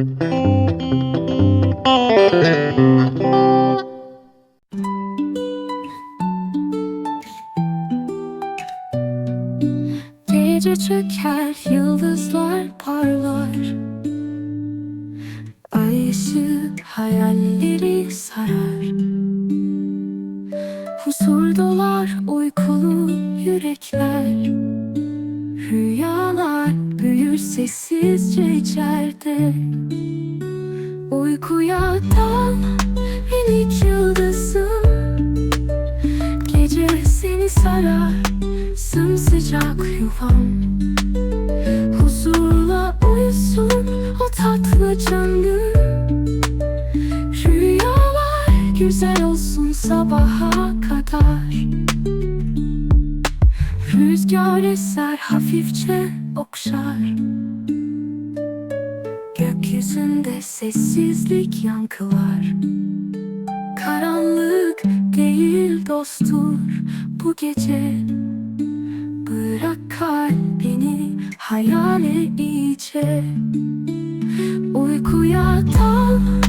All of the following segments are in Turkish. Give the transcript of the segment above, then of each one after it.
Gece çöker yıldızlar parlar. Ay ışığı hayalleri sarar. Huzur dolar uykulu yürekler sessizce içeride. Uykuya dal minik yıldızım Gece seni sarar sımsıcak yuvam. Huzurla uyusun o tatlı canlı Rüyalar güzel olsun sabaha kadar. Rüzgar eser hafifçe okşar Gökyüzünde sessizlik yankılar. Karanlık değil dostur bu gece. Bırak kalbini hayale iyice. Uykuya dal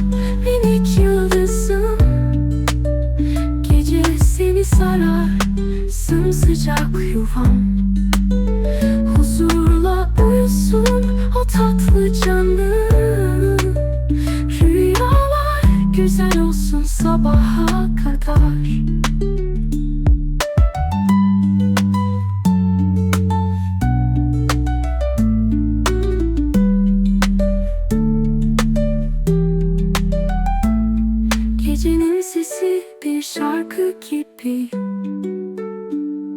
bir şarkı gibi.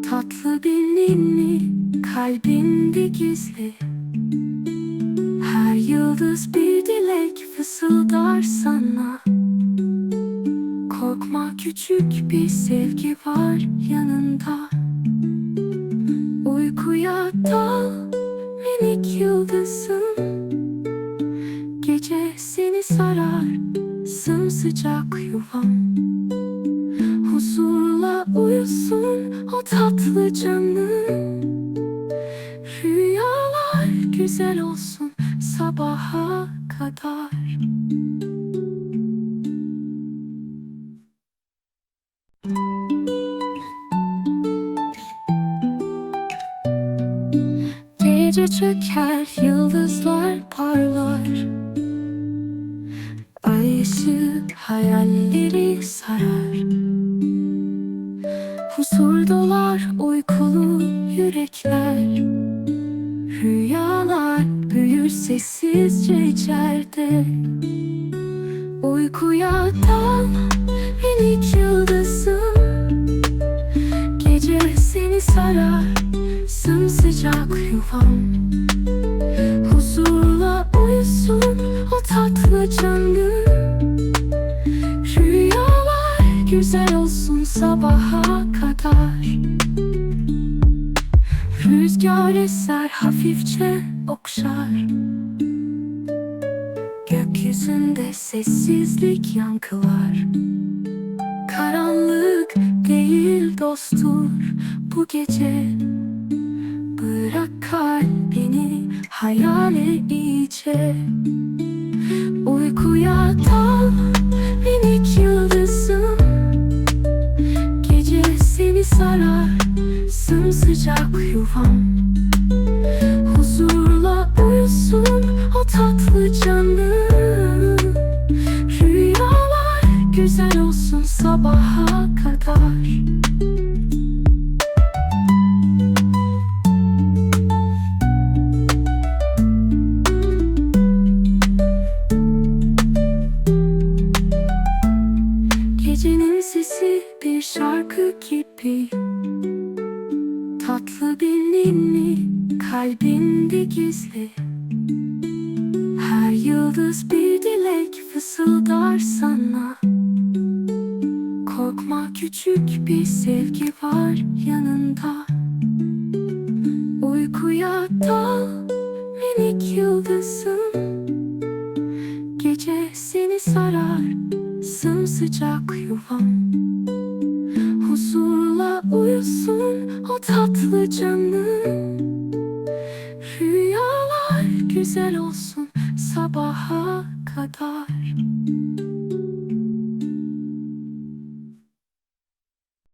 Tatlı bir ninni kalbinde gizli. Her yıldız bir dilek fısıldar sana. Korkma küçük bir sevgi var yanında. Uykuya dal minik yıldızım. Gece seni sarar sımsıcak yuvam tatlı canlı Rüyalar güzel olsun sabaha kadar. Gece çöker yıldızlar Huzur dolar uykulu yürekler. Rüyalar büyür sessizce içeride. Uykuya dal minik yıldızım. Gece seni sarar sımsıcak yuvam. Huzurla uyusun o tatlı canlı Rüyalar güzel olsun sabaha kadar Rüzgar eser hafifçe okşar. Gökyüzünde sessizlik yankılar. Karanlık değil dostur bu gece. Bırak kalbini hayale iyice. Uykuya dal sarar sımsıcak yuvam. Huzurla uyusun o tatlı canlı. Rüyalar güzel Gecenin sesi bir şarkı gibi. Tatlı bir ninni kalbinde gizli. Her yıldız bir dilek fısıldar sana. Korkma küçük bir sevgi var yanında. Uykuya dal sımsıcak yuvam. Huzurla uyusun o tatlı canlı Rüyalar güzel olsun sabaha kadar